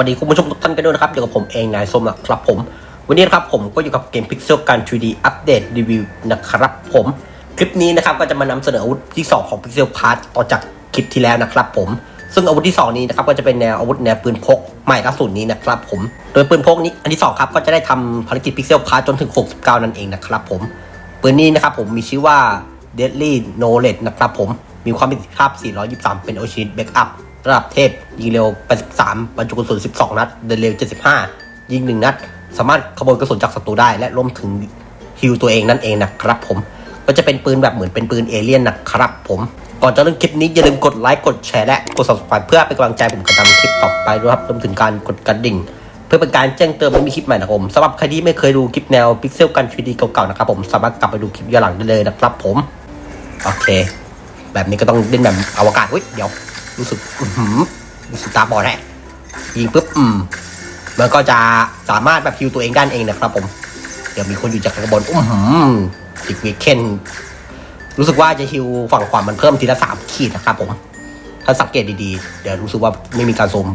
วัสดีคุณผู้ชมทุกท่านกันด้วยนะครับอยู่กับผมเองนายส้มนะครับผม วันนี้นะครับผมก็อยู่กับเกม Pixel การ 3D อัปเดตรีวิวนะครับผมคลิปนี้นะครับก็จะมานำเสนออาวุธที่ 2 ของ Pixel Part ต่อจากคลิปที่แล้วนะครับผมซึ่งอาวุธที่ 2 นี้นะครับก็จะเป็นแนวอาวุธแนวปืนพกใหม่ล่าสุดนี้นะครับผมโดยปืนพกนี้อันที่ 2 ครับก็จะได้ทำภารกิจ Pixel Part จนถึง 69 นั่นเองนะครับผมปืนนี้นะครับผมมีชื่อว่า Deadly Knowledge นะครับผมมีความประสิทธิภาพ 423 เป็นโอชินเบคอัพ ระดับเทพยิงเร็ว 83 บรรจุกระสุน 12 นัด เดินเร็ว 75 ยิง 1 นัด สามารถขโมยกระสุนจากศัตรูได้ และรวมถึงฮิวตัวเองนั่นเองนะครับผม ก็จะเป็นปืนแบบเหมือนเป็นปืนเอเลี่ยนนะครับผม ก่อนจะเริ่มคลิปนี้อย่าลืมกดไลค์ กดแชร์และกด subscribe เพื่อเป็นกำลังใจผมการทำคลิปต่อไปด้วยครับรวมถึงการกดกระดิ่ง เพื่อเป็นการแจ้งเตือนเมื่อมีคลิปใหม่นะครับผมสำหรับใครที่ไม่เคยดูคลิปแนวพิกเซลกัน 3D เก่าๆนะครับผมสามารถกลับไปดูคลิปย้อนหลังได้เลยนะครับผมโอเค แบบนี้ก็ต้องเล่นแบบอวกาศอุ้ยเดี๋ยว รู้สึกอื้อหือรู้สึกตาบอดแฮะยิงปุ๊บอืมมันก็จะสามารถแบบฮิวตัวเองได้เองนะครับ ผม เดี๋ยวมีคนอยู่จากข้างบนอื้อหือติดวีเคนรู้สึกว่าจะฮิวฝั่งขวามันเพิ่มทีละสามขีดนะครับ ผม ถ้าสังเกตดีๆ เดี๋ยวรู้สึกว่าไม่มีการซูม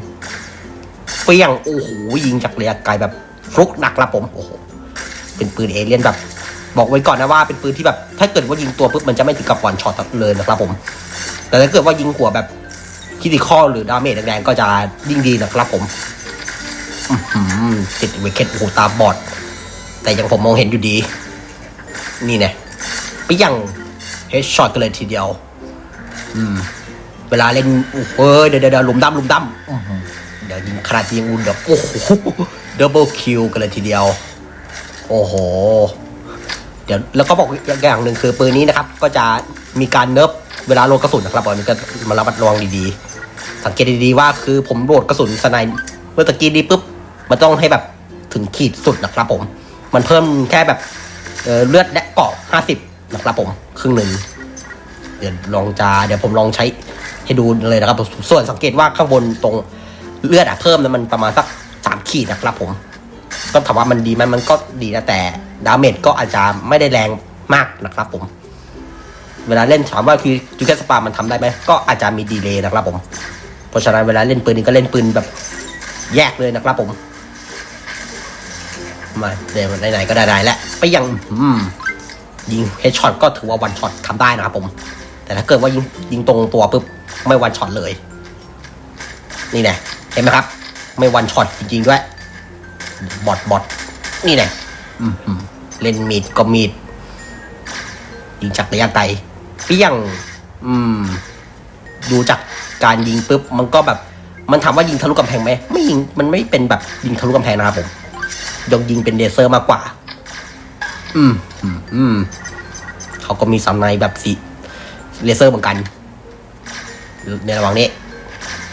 เฟี้ยงโอ้โหยิงจากระยะไกลแบบฟลุกหนักครับผมโอ้โหเป็นปืนเอเลี่ยนแบบ บอกไว้ก่อนนะว่าเป็นปืนที่แบบ ถ้าเกิดว่ายิงตัวปุ๊บมันจะไม่ถึงกับวันช็อตเลยนะครับผม แต่ถ้าเกิดว่ายิงหัวแบบ คิติคอหรือดาเมจแรงๆก็จะยิ่งดีนะครับผมติดเวกเก็ตโอ้โหตาบอด แต่ยังผมมองเห็นอยู่ดี นี่เนี่ยไปยังเฮดช็อตกันเลยทีเดียว อืม เวลาเล่นโอ้โหเดี๋ยวเดี๋ยวเดี๋ยวหลุมดำหลุมดำเดี๋ยวยิงคราจีอูนเดี๋ยวโอ้โหดับเบิลคิวกันเลยทีเดียว โอ้โห เดี๋ยวแล้วก็บอกอย่างหนึ่งคือปืนนี้นะครับ ก็จะมีการเนิร์ฟเวลาโลดกระสุนนะครับบอยมันก็มาระมัดระวังดีๆ สังเกตดีๆว่าคือผมโหลดกระสุนสไนเมื่อตะกี้นี้ปุ๊บมันต้องให้แบบถึงขีดสุดนะครับผม มันเพิ่มแค่แบบเเลือดและเกาะ50นะครับผมครึ่งหนึ่งเดี๋ยวลองจะเดี๋ยวผมลองใช้ให้ดูเลยนะครับส่วนสังเกตว่าข้างบนตรงเลือดอะเพิ่มนะมันประมาณสักสามขีดนะครับผมก็ถามว่ามันดีไหมมันก็ดีนะแต่ดาเมจก็อาจจะไม่ได้แรงมากนะครับผม เวลาเล่นถามว่าคือจูแคสปามันทำได้ไหมก็อาจจะมีดีเลย์นะครับผม ราะฉะนั้นเวลาเล่นปืนนี้ก็เล่นปืนแบบแยกเลยนะครับผมมาเดี๋ยวไหนๆก็ได้ๆแล้วไปยังยิงเฮดช็อตก็ถือว่าวันช็อตทำได้นะครับผม แต่ถ้าเกิดว่ายิงยิงตรงตัวปุ๊บไม่วันช็อตเลย นี่แน่เห็นไหมครับ ไม่วันช็อตจริงๆด้วยบอดบอดนี่แน่อืมอืมเล่นมีดก็มีดยิงจากระยะไกลเปี้ยง อืม ดูจาก การยิงปุ๊บมันก็แบบมันถามว่ายิงทะลุกำแพงไหมไม่ยิงมันไม่เป็นแบบยิงทะลุกำแพงนะครับผมยกยิงเป็นเลเซอร์มากกว่า อืมอืมเขาก็มีสันในแบบสีเลเซอร์เหมือนกัน ในระหว่างนี้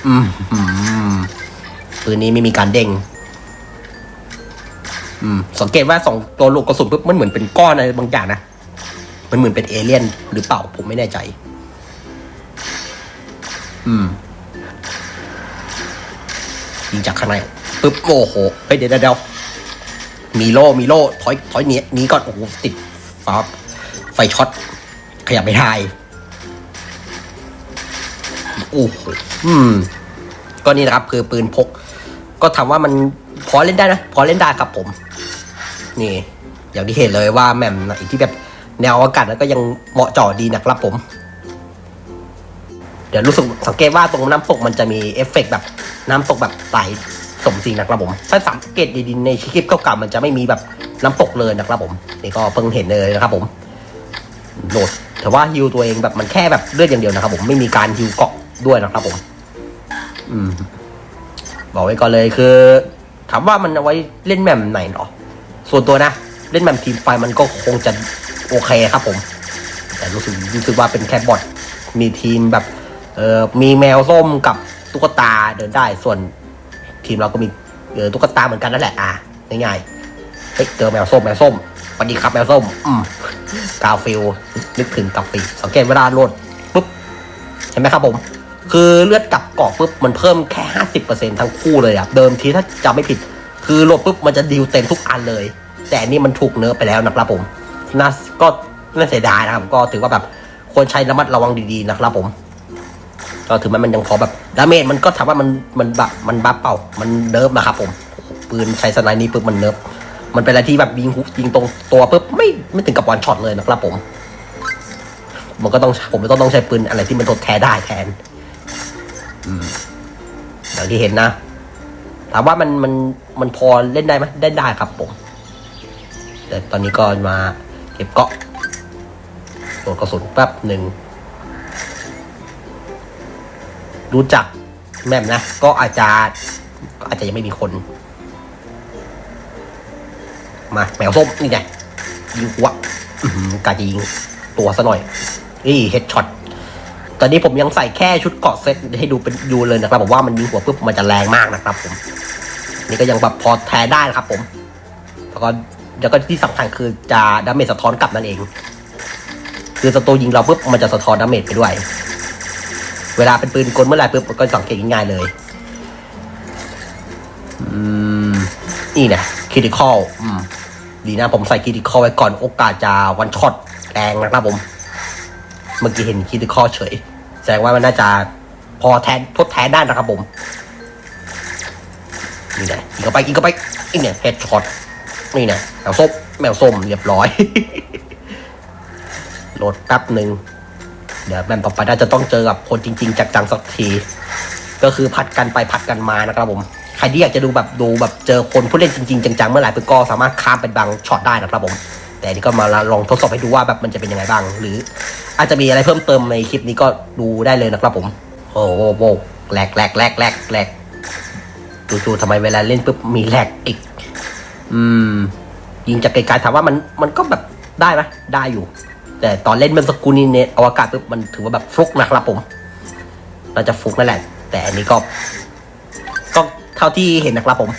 อืมอืมปืนนี้ไม่มีการเด้งอืมสังเกตว่าสองตัวลูกกระสุนปุ๊บมันเหมือนเป็นก้อนอะไรบางอย่างนะมันเหมือนเป็นเอเลี่ยนหรือเปล่าผมไม่แน่ใจ อืมยิงจากข้างในปึ๊บโอ้โหเฮ้ยเดี๋ยวเดี๋ยวมีโล่มีโล่ถอยถอยหนีหนีก่อนโอ้โหติดฟ้าไฟช็อตขยับไม่ได้โอ้โหอืม ก็นี่นะครับ คือปืนพก ก็ถามว่ามันพอเล่นได้นะ พอเล่นได้ครับผม นี่ อย่างที่เห็นเลยว่าแม่มไหนที่แบบแนวอากาศนั้นก็ยังเหมาะเจาะดีนะครับผม เดี๋ยวรู้สึกสังเกตว่าตรงน้ำตกมันจะมีเอฟเฟกต์แบบน้ำตกแบบไหลสมจริงนะครับผมถ้าสังเกตดีๆในคลิปเก่าๆมันจะไม่มีแบบน้ำตกเลยนะครับผมนี่ก็เพิ่งเห็นเลยนะครับผมโหลดแต่ว่าฮิวตัวเองแบบมันแค่แบบเลือดอย่างเดียวนะครับผมไม่มีการฮิวเกาะด้วยนะครับผม อืม บอกไว้ก่อนเลยคือ ถามว่ามันเอาไว้เล่นแมมไหนเนาะส่วนตัวนะ เล่นแมมทีมไฟมันก็คงจะโอเคครับผม แต่รู้สึกรู้สึกว่าเป็นแค่บอทมีทีมแบบ เออมีแมวส้มกับตุ๊กตาเดินได้ ส่วนทีมเราก็มีเออตุ๊กตาเหมือนกันนั่นแหละอะง่ายๆเฮ้ยเจอแมวส้มแมวส้มสวัสดีครับแมวส้ม อืมกาฟิลนึกถึงกาฟิลสังเกตเวลาโหลดปุ๊บเห็นไหมครับผม คือเลือดกับเกาะปุ๊บมันเพิ่มแค่ห้าสิบเปอร์เซ็นทั้งคู่เลยอะเดิมทีถ้าจำไม่ผิด คือโหลดปุ๊บมันจะดิวเต็มทุกอันเลย แต่นี่มันถูกเนิร์ฟไปแล้วนะครับผมน่าก็น่าเสียดายนะครับ ก็ถือว่าแบบควรใช้ระมัดระวังดีๆนะครับผม ก็ถือมันมันยังพอแบบดาเมจมันก็ถามว่ามันมันบับมันบัฟเปล่า มันเนิร์ฟนะครับผมปืนใช้สไนนี้ปุ๊บมันเนิร์ฟมันเป็นอะไรที่แบบยิงฮุกยิงตรงตัวปุ๊บไม่ไม่ถึงกับวันช็อตเลยนะครับผม มันก็ต้องผมก็ต้องใช้ปืนอะไรที่มันทดแทนได้แทนอืมอย่างที่เห็นนะถามว่ามันมันมันพอเล่นได้ไหมได้ได้ครับผม แต่ตอนนี้ก็มาเก็บเกาะโดนกระสุนแป๊บหนึ่ง รู้จักแม่มนะ ก็อาจจะก็อาจจะยังไม่มีคน มาแมวส้มนี่ไงยิงหัวกาจะยิงตัวซะหน่อย นี่เฮดช็อตตอนนี้ผมยังใส่แค่ชุดเกาะเซตให้ดูเป็นดูเลยนะครับผมว่ามันยิงหัวปุ๊บมันจะแรงมากนะครับ ผม นี่ก็ยังแบบพอแทนได้นะครับ ผม แล้วก็แล้วก็ที่สำคัญคือจะดาเมจสะท้อนกลับนั่นเอง คือศัตรูยิงเราปุ๊บมันจะสะท้อนดาเมจไปด้วย เวลาเป็นปืนกลเมื่อไหร่ปุ๊บก็สังเกตง่ายๆเลยอืมนี่นะคิดิคอลอืมดีนะผมใส่คิดิคอลไว้ก่อนโอกาสจะวันช็อตแรงนะครับผม เมื่อกี้เห็นคิดิคอลเฉย แสดงว่ามันน่าจะพอแทนทดแทนได้นะครับผม นี่ไงกินเข้าไปกินเข้าไปอีกเนี่ยเฮดช็อตนี่นะแมวส้มแมวส้มเรียบร้อยโหลดแป๊บหนึ่ง เดี๋ยวแมนต่อไปน่าจะต้องเจอกับคนจริง ๆ จากจังสักที ก็คือผัดกันไปผัดกันมานะครับผมใครที่อยากจะดูแบบดูแบบเจอคนผู้เล่นจริงๆจังๆเมื่อไหร่ปุ๊บก็สามารถข้ามเป็นบางช็อตได้นะครับผม แต่นี่ก็มาลองทดสอบให้ดูว่าแบบมันจะเป็นยังไงบ้าง หรือ อาจจะมีอะไรเพิ่มเติมในคลิปนี้ก็ดูได้เลยนะครับผม โอ้โหโหแหลกแหลกแหลกแหลกแหลกจู่ๆทำไมเวลาเล่นปุ๊บมีแหลกอีก อืม ยิงจากไกลๆถามว่ามันมันก็แบบได้ไหมได้อยู่ แต่ตอนเล่นเมื่อสักครู่นี้เนตอวกาศปุ๊บมันถือว่าแบบฟลุกนะครับผมน่าจะฟลุกนั่นแหละ แต่อันนี้ก็ ก็เท่าที่เห็นนะครับผม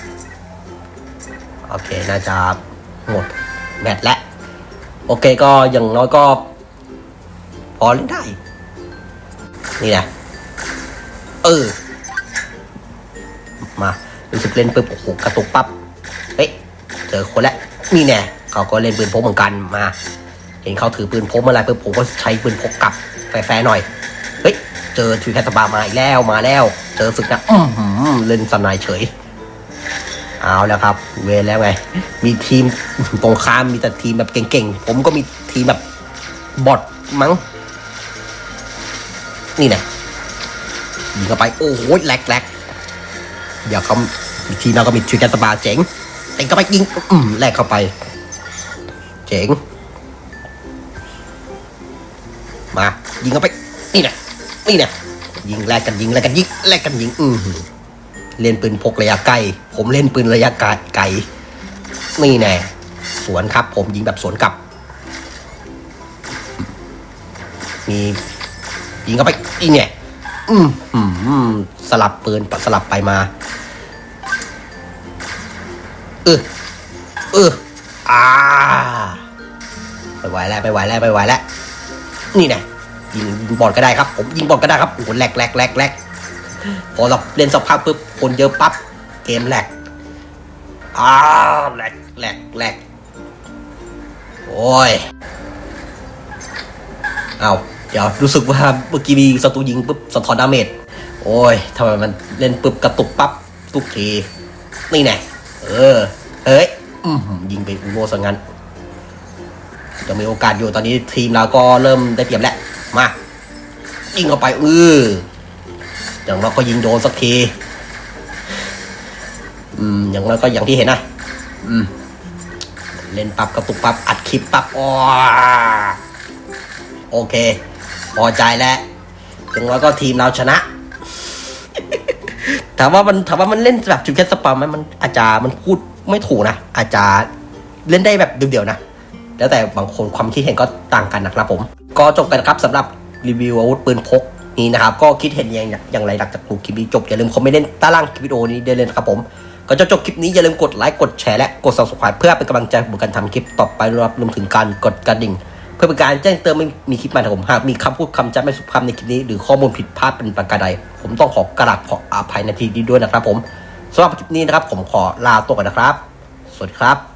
โอเค น่าจะหมดแมตช์แล้ว โอเคก็อย่างน้อยก็ พอเล่นได้ นี่นะ เออ มา รู้สึกเล่นปุ๊บโอ้โหกระตุกปั๊บ เฮ้ย เจอคนแล้ว นี่แน่เขาก็เล่นปืนพกเหมือนกันมา เห็นเขาถือปืนพกเมื่อไรปุ๊บผมก็ใช้ปืนพกกลับแฟร์ๆหน่อย เฮ้ย เจอทวีแคสบามาอีกแล้วมาแล้ว เจอศึกนะอือหือเล่นสนายเฉย เอาแล้วครับ เวรแล้วไง มีทีมตรงข้ามมีแต่ทีมแบบเก่งๆ ผมก็มีทีมแบบบอทมั้ง นี่นะยิงเข้าไป โอ้โหแหลกแหลกเดี๋ยวเขาอีทีเราก็มีทวีแคสบาเจ๋งเต็งเข้าไปยิง อืมแหลกเข้าไป เจ๋ง มา ยิงเข้าไป นี่นะนี่นะยิงแลกกันยิงแลกกันยิงแลกกันยิง อือเล่นปืนพกระยะไกล ผมเล่นปืนระยะไกลไกลนี่แน่สวนครับ ผมยิงแบบสวนกลับ มียิงเข้าไปอีเนี่ยอืมหืมสลับปืนสลับไปมาเออเอออ่าไปไหวแล้วไปไหวแล้วไปไหวแล้ว นี่ไงยิงบอลก็ได้ครับ ผมยิงบอลก็ได้ครับโอ้โหแหลกแหลกแหลกแหลกพอเราเล่นสักพักปุ๊บคนเยอะปั๊บเกมแหลกอ่าแหลกแหลกแหลกโอ้ยเอาเดี๋ยวรู้สึกว่าเมื่อกี้มีศัตรูยิงปุ๊บสะท้อนดาเมจโอ้ยทำไมมันเล่นปุ๊บกระตุกปั๊บทุกทีนี่ไงเออเฮ้ยยิงไปอุโมซะงั้น ยังมีโอกาสอยู่ตอนนี้ทีมเราก็เริ่มได้เปรียบแล้วมายิงเข้าไปอืออย่างเราก็ยิงโดนสักที อืม อย่างเราก็อย่างที่เห็นนะอืม เล่นปับกระตุกปับอัดคลิปปับอ๋อโอเค พอใจแล้วอย่างน้อยก็ทีมเราชนะถามว่ามันถามว่ามันเล่นแบบจุดแคสสปาไหมมันอาจจะมันพูดไม่ถูกนะอาจจะเล่นได้แบบเดียวๆนะ แล้วแต่บางคนความคิดเห็นก็ต่างกันนะครับผม ก็จบกันะครับสำหรับรีวิวอาวุธปืนพกนี้นะครับก็คิดเห็นอย่างอย่างไรหลังจากดูคลิปนี้จบ อย่าลืมคอมเมนต์ใต้ล่างคลิปวิดีโอนี้ได้เลยนะครับผมก็จะจบคลิปนี้อย่าลืมกดไลค์กดแชร์และกด subscribe เพื่อเป็นกำลังใจในการทำคลิปต่อไปนะครับรวมถึงการกดกระดิ่ง เพื่อเป็นการแจ้งเตือนไม่มีคลิปใหม่ของผมหากมีคำพูดคำจำไม่สุภาพในคลิปนี้ หรือข้อมูลผิดพลาดเป็นประการใด ผมต้องขอกราบขออภัยในทีนี้ด้วยนะครับผมสำหรับคลิปนี้นะครับผมขอลาตัวก่อนนะครับ สวัสดีครับ